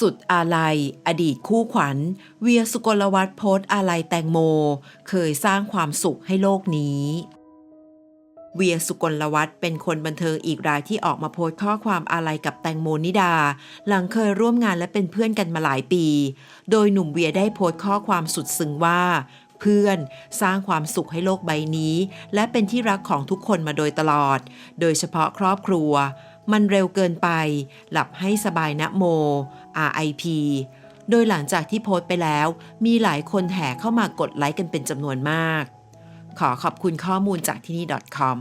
สุดอาลัย อดีตคู่ขวัญ เวียสุกลวัฒน์โพสอาลัยแตงโม เคยสร้างความสุขให้โลกนี้ เวียสุกลวัฒน์เป็นคนบันเทิงอีกรายที่ออกมาโพสข้อความอาลัยกับแตงโมนิดา หลังเคยร่วมงานและเป็นเพื่อนกันมาหลายปี โดยหนุ่มเวียได้โพสข้อความสุดซึ้งว่าเพื่อนสร้างความสุขให้โลกใบนี้ และเป็นที่รักของทุกคนมาโดยตลอด โดยเฉพาะครอบครัว มันเร็วเกินไป หลับให้สบายนะโม RIP โดยหลังจากที่โพสต์ไปแล้ว มีหลายคนแห่เข้ามากดไลค์กันเป็นจำนวนมาก ขอขอบคุณข้อมูลจากที่นี่ .com